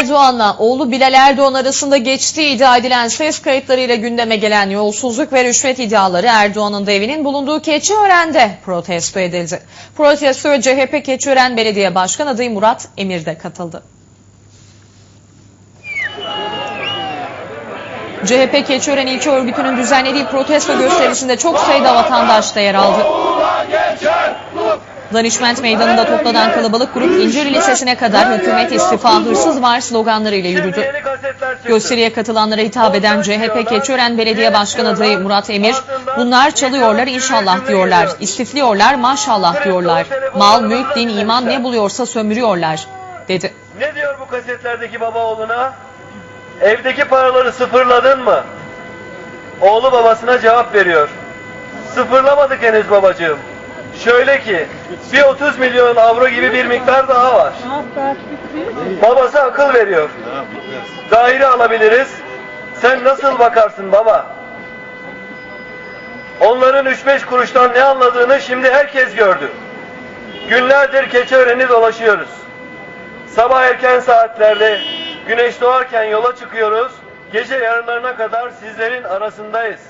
Erdoğan'la oğlu Bilal Erdoğan arasında geçtiği iddia edilen ses kayıtlarıyla gündeme gelen yolsuzluk ve rüşvet iddiaları Erdoğan'ın da evinin bulunduğu Keçiören'de protesto edildi. Protestoya CHP Keçiören Belediye Başkan adayı Murat Emir de katıldı. CHP Keçiören İlçe Örgütü'nün düzenlediği protesto gösterisinde çok sayıda vatandaş da yer aldı. Danişment Meydanı'nda toplanan kalabalık grup İncir Lisesi'ne kadar hükümet istifa hırsız var sloganlarıyla yürüdü. Gösteriye katılanlara hitap eden CHP Keçiören Belediye Başkan adayı Murat Emir, bunlar çalıyorlar inşallah diyorlar, istifliyorlar maşallah diyorlar, mal, mülk, din, iman ne buluyorsa sömürüyorlar, dedi. Ne diyor bu kasetlerdeki baba oğluna? Evdeki paraları sıfırladın mı? Oğlu babasına cevap veriyor. Sıfırlamadık henüz babacığım. Şöyle ki bir 30 milyon avro gibi bir miktar daha var. Babası akıl veriyor. Daire alabiliriz. Sen nasıl bakarsın baba? Onların 3-5 kuruştan ne anladığını şimdi herkes gördü. Günlerdir Keçiören'i dolaşıyoruz. Sabah erken saatlerde güneş doğarken yola çıkıyoruz. Gece yarılarına kadar sizlerin arasındayız.